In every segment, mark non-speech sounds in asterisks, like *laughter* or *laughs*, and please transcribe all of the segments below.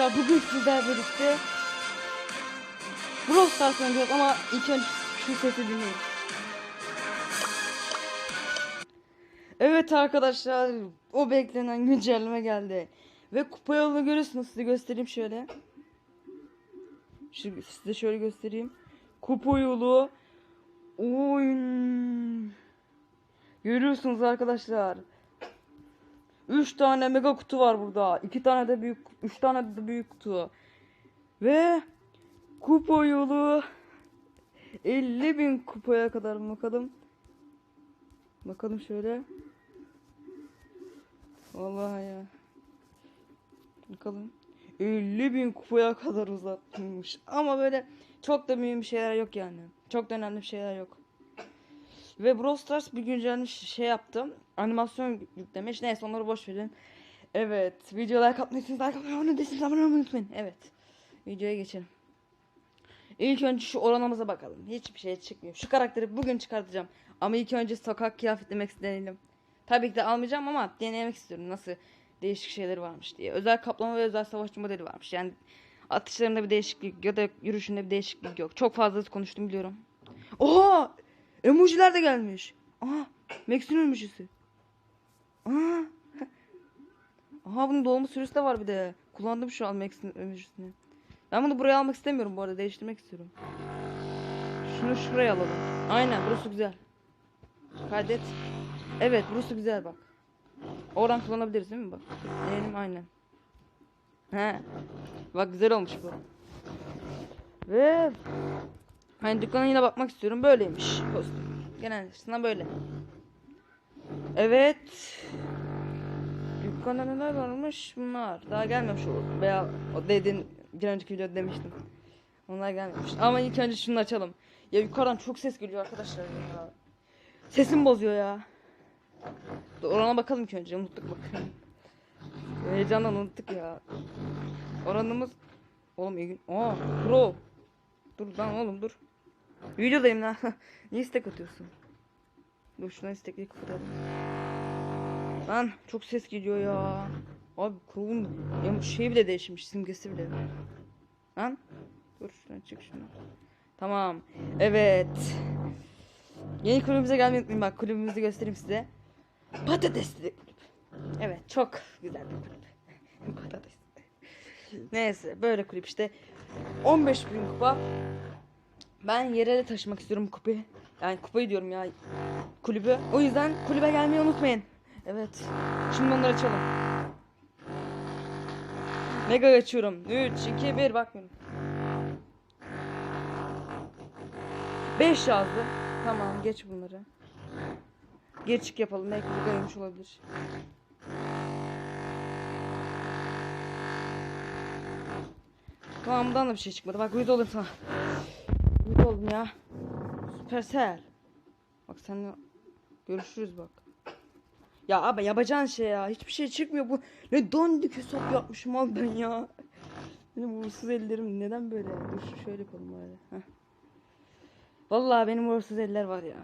arkadaşlar bugün sizlerle birlikte Brawl Stars oynayacağız ama ilk önce şu sesi dinleyin. Evet arkadaşlar o beklenen güncelleme geldi. Ve kupa yolunu görüyorsunuz size göstereyim şöyle. Şu, size şöyle göstereyim. Kupa yolu oyun. Görüyorsunuz arkadaşlar. 3 tane mega kutu var burada. 2 tane de büyük 3 tane de büyük kutu. Ve kupa yolu 50 bin kupaya kadar bakalım. Bakalım şöyle. Vallahi ya. Bakalım. 50 bin kupaya kadar uzatılmış. Ama böyle çok da mühim şeyler yok yani. Çok da önemli şeyler yok. Ve Brawl bir güncelleme şey yaptım. Animasyon yüklemiş. Neyse onları boş verin. Evet. Videoya like atmayı. Like atmayı unutmayın. Abone olmayı unutmayın. Evet. Videoya geçelim. İlk önce şu oranımıza bakalım. Hiçbir şey çıkmıyor. Şu karakteri bugün çıkartacağım. Ama ilk önce sokak kıyafeti demek deneyelim. Tabii ki de almayacağım ama denemek istiyorum. Nasıl değişik şeyleri varmış diye. Özel kaplama ve özel savaşçı modeli varmış. Yani atışlarında bir değişiklik ya da yürüyüşünde bir değişiklik yok. Çok fazla konuştum biliyorum. Oha! Emojiler de gelmiş. Aha! Max'in emojisi. Aha! Aha bunun dolma süresi de var bir de. Kullandım şu an Max'in emojisini. Ben bunu buraya almak istemiyorum bu arada. Değiştirmek istiyorum. Şunu şuraya alalım. Aynen burası güzel. Kaydet. Evet burası güzel bak. Oradan kullanabiliriz değil mi bak? Diyelim aynen. He. Bak güzel olmuş bu. Ve hani dükkana yine bakmak istiyorum. Böyleymiş kostüm. Genel sana böyle. Evet. Dükkanda neler varmış? Bunlar. Daha gelmemiş o veya o dediğin bir önceki videoda demiştim. Onlar gelmemiş. Ama ilk önce şunu açalım. Ya yukarıdan çok ses geliyor arkadaşlar ya. Sesim bozuyor ya. Orana bakalım ki önce unuttuk bak. Heyecandan unuttuk ya. Oranımız Oğlum iyi gün. Aa pro. Dur lan oğlum dur. Videodayım lan. *laughs* Niye istek atıyorsun? Dur şuna istekleri kapatalım. Lan çok ses geliyor ya. Abi Crow'un ya şey bile değişmiş simgesi bile. Lan dur şuradan çık şunu. Tamam. Evet. Yeni kulübümüze gelmeyi unutmayın bak kulübümüzü göstereyim size. Patatesli kulüp. Evet çok güzel bir kulüp. *laughs* Patates. Neyse böyle kulüp işte. 15 bin kupa. Ben yere de taşımak istiyorum bu kupayı. Yani kupayı diyorum ya. Kulübü. O yüzden kulübe gelmeyi unutmayın. Evet. Şimdi onları açalım. Mega açıyorum. 3, 2, 1 bakmıyorum. 5 yazdı. Tamam geç bunları. Geçik yapalım. Belki gaymış olabilir. Bundan da bir şey çıkmadı. Bak uyuz oldum sana. Uyuz oldum ya. Süpersel. Bak seninle görüşürüz bak. Ya abi yapacağın şey ya. Hiçbir şey çıkmıyor. Bu ne dandik hesap yapmışım abi ben ya. Benim uğursuz ellerim neden böyle? Dur şöyle yapalım böyle. Heh. Vallahi benim uğursuz eller var ya.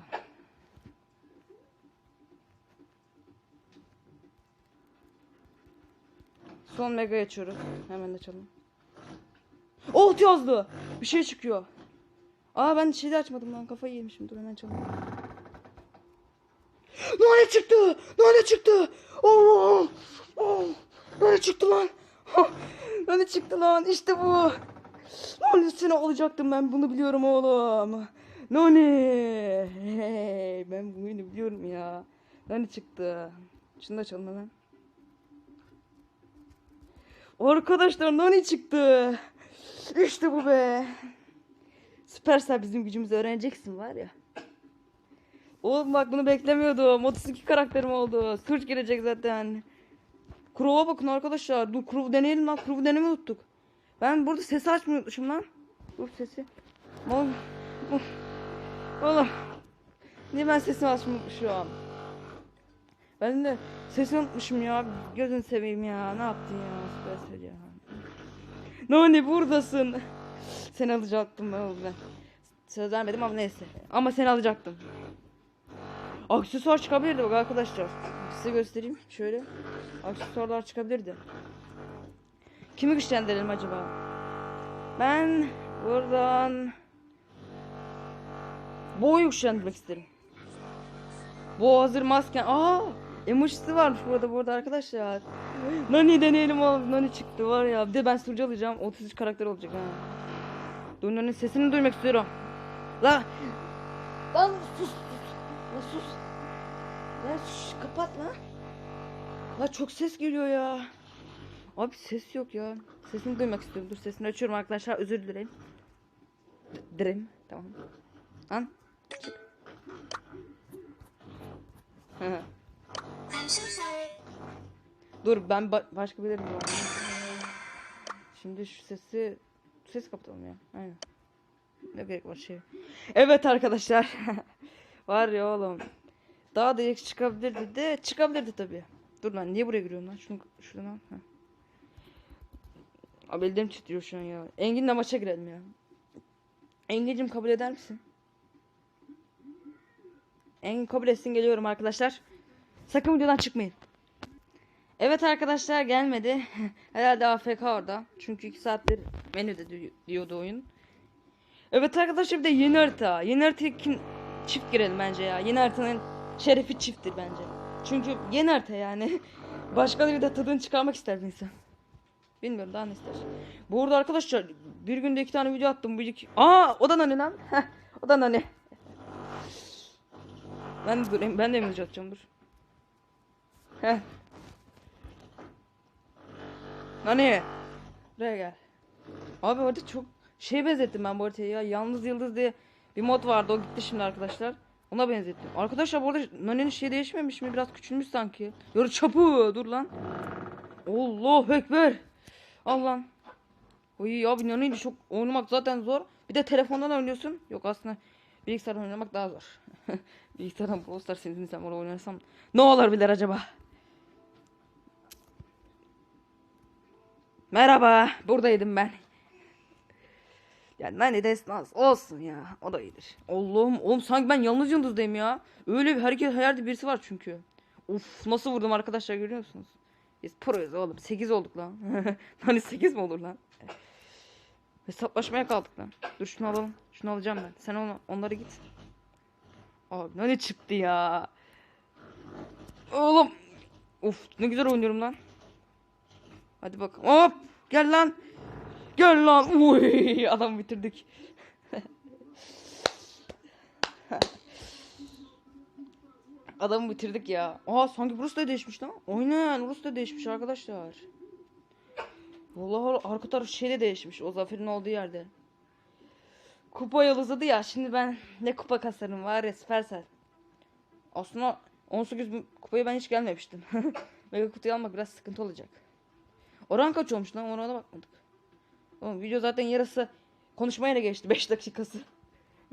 Son mega açıyoruz. Hemen açalım. Oh yazdı. Bir şey çıkıyor. Aa ben şeyi de açmadım lan kafayı yemişim. Dur hemen açalım. Nane çıktı. Nane çıktı. Oh, oh. Nane çıktı lan. Oh, Nane çıktı lan. İşte bu. Nanesini alacaktım ben bunu biliyorum oğlum. Nane. Hey, ben bunu biliyorum ya. Nane çıktı. Şunu da açalım hemen. Arkadaşlar Nani çıktı. İşte bu be. Süpersel bizim gücümüzü öğreneceksin var ya. Oğlum bak bunu beklemiyordum. 32 karakterim oldu. Surge gelecek zaten. Crow'a bakın arkadaşlar. Dur Crow deneyelim lan. Crow'u denemeyi unuttuk. Ben burada sesi açmayı unutmuşum lan. Dur sesi. Oğlum. Oğlum. Niye ben sesimi açmayı unutmuşum? Ben de sesini unutmuşum ya. Gözünü seveyim ya. Ne yaptın ya? Süpersel ya. Nani buradasın. Seni alacaktım ben oğlum ben. Söz vermedim ama neyse. Ama seni alacaktım. Aksesuar çıkabilirdi bak arkadaşlar. Size göstereyim şöyle. Aksesuarlar çıkabilirdi. Kimi güçlendirelim acaba? Ben buradan Bo'yu güçlendirmek isterim. Bo hazır masken. Aa! Emojisi varmış burada burada arkadaşlar. Nani deneyelim oğlum. Nani çıktı var ya. Bir de ben sunucu alacağım. 33 karakter olacak ha. Dur Nani'nin sesini duymak istiyorum. La! Lan sus! sus. La sus! Ya şş, kapat lan. La çok ses geliyor ya. Abi ses yok ya. Sesini duymak istiyorum. Dur sesini açıyorum arkadaşlar. Özür dilerim. Dirim. Tamam. Lan. Çık. I'm so sorry. Dur ben ba- başka bir yerim var. Şimdi şu sesi ses kapatalım ya. Aynen. Ne gerek var şey. Evet arkadaşlar. *laughs* var ya oğlum. Daha da iyi çıkabilirdi de çıkabilirdi tabi. Dur lan niye buraya giriyorum lan? Şunu şuradan al. Abi elim titriyor şu an ya. Engin'le maça girelim ya. Engin'cim kabul eder misin? Engin kabul etsin geliyorum arkadaşlar. Sakın videodan çıkmayın. Evet arkadaşlar gelmedi. *laughs* Herhalde AFK orada. Çünkü 2 saattir menüde di- diyordu oyun. Evet arkadaşlar bir de yeni harita. Yeni harita kim çift girelim bence ya. Yeni haritanın şerefi çifttir bence. Çünkü yeni harita yani. *laughs* Başkaları da tadını çıkarmak ister insan. Bilmiyorum daha ne ister. Bu arada arkadaşlar bir günde iki tane video attım. Bu iki... Aa o da nane lan. O da nane. Ben de durayım. Ben de emoji atacağım dur. Heh. Nani? Buraya gel. Abi orada çok şey benzettim ben bu haritayı ya. Yalnız Yıldız diye bir mod vardı. O gitti şimdi arkadaşlar. Ona benzettim. Arkadaşlar bu arada Nani'nin şey değişmemiş mi? Biraz küçülmüş sanki. Yoru çapı. Dur lan. Allahu Ekber. Al lan. Uy abi Nani'yle çok oynamak zaten zor. Bir de telefondan oynuyorsun. Yok aslında bilgisayardan oynamak daha zor. *laughs* bilgisayardan Brawl Stars sevinsem orada oynarsam ne olabilir acaba? Merhaba, buradaydım ben. Ya Nani Destas olsun ya, o da iyidir. Allah'ım, oğlum sanki ben yalnız yıldızdayım ya. Öyle bir hareket hayalde birisi var çünkü. Uf, nasıl vurdum arkadaşlar görüyor musunuz? Biz proyuz oğlum, 8 olduk lan. *laughs* Nani 8 mi olur lan? Hesaplaşmaya kaldık lan. Dur şunu alalım, şunu alacağım ben. Sen onu, onları git. Abi Nani çıktı ya. Oğlum. Uf, ne güzel oynuyorum lan. Hadi bak. Hop! Gel lan. Gel lan. Uy, *laughs* adam bitirdik. *laughs* Adamı bitirdik ya. Aa sanki Rus da değişmiş lan. Aynen Rus da değişmiş arkadaşlar. Vallahi arka taraf şey de değişmiş. O zaferin olduğu yerde. Kupa yıl uzadı ya. Şimdi ben ne kupa kasarım var ya Supercell. Aslında 18 bin kupaya ben hiç gelmemiştim. *laughs* Mega kutuyu almak biraz sıkıntı olacak. Oran kaç olmuş lan orana bakmadık. Oğlum video zaten yarısı konuşmaya da geçti *laughs* 5 dakikası.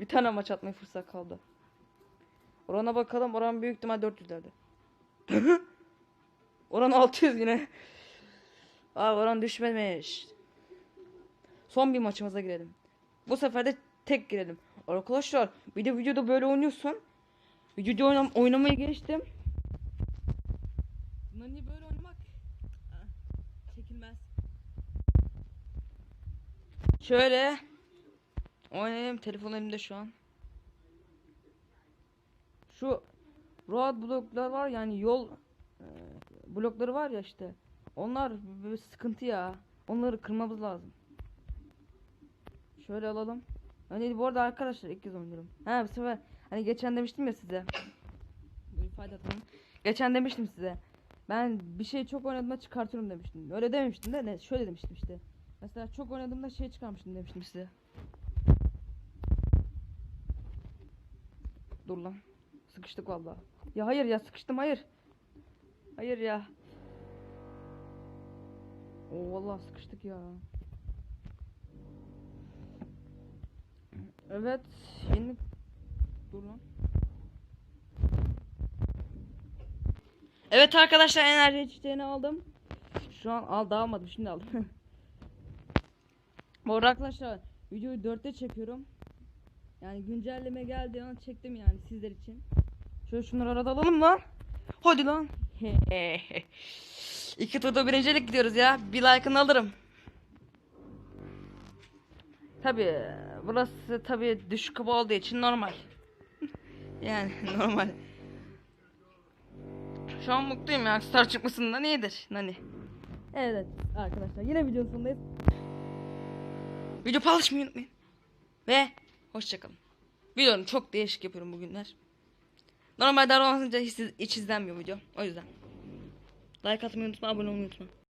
Bir tane maç atmaya fırsat kaldı. Orana bakalım oran büyük ihtimal 400'lerde. *laughs* oran 600 yine. Aa oran düşmemiş. Son bir maçımıza girelim. Bu sefer de tek girelim. Arkadaşlar bir de videoda böyle oynuyorsun. Videoda oynam oynamayı geçtim. Nani böyle oynamak ah, çekilmez. Şöyle oynayayım telefon elimde şu an. Şu road bloklar var yani yol e, blokları var ya işte. Onlar böyle sıkıntı ya. Onları kırmamız lazım. Şöyle alalım. Hani bu arada arkadaşlar ilk kez. Ha bu sefer hani geçen demiştim ya size. Böyle ifade atalım. Geçen demiştim size. Ben bir şey çok oynadığımda çıkartıyorum demiştim. Öyle dememiştim de ne şöyle demiştim işte. Mesela çok oynadığımda şey çıkarmıştım demiştim size. Dur lan. Sıkıştık vallahi. Ya hayır ya sıkıştım hayır. Hayır ya. Oo vallahi sıkıştık ya. Evet, yeni Dur lan. Evet arkadaşlar enerji içeceğini aldım. Şu an al daha almadım şimdi aldım. *laughs* Bu arada arkadaşlar videoyu 4'te çekiyorum. Yani güncelleme geldiği an çektim yani sizler için. Şöyle şunları arada alalım lan. Hadi lan. *laughs* İki turda birincilik gidiyoruz ya. Bir like'ını alırım. Tabi burası tabi düşük hava olduğu için normal. *laughs* yani *laughs* normal. Şu an mutluyum ya star çıkmasından iyidir Nani. Evet arkadaşlar yine videonun sonundayız. Video paylaşmayı unutmayın. Ve hoşçakalın. Videomu çok değişik yapıyorum bugünler. Normalde aromasınca hiç, hiç izlenmiyor video. O yüzden. Like atmayı unutma, abone olmayı unutma.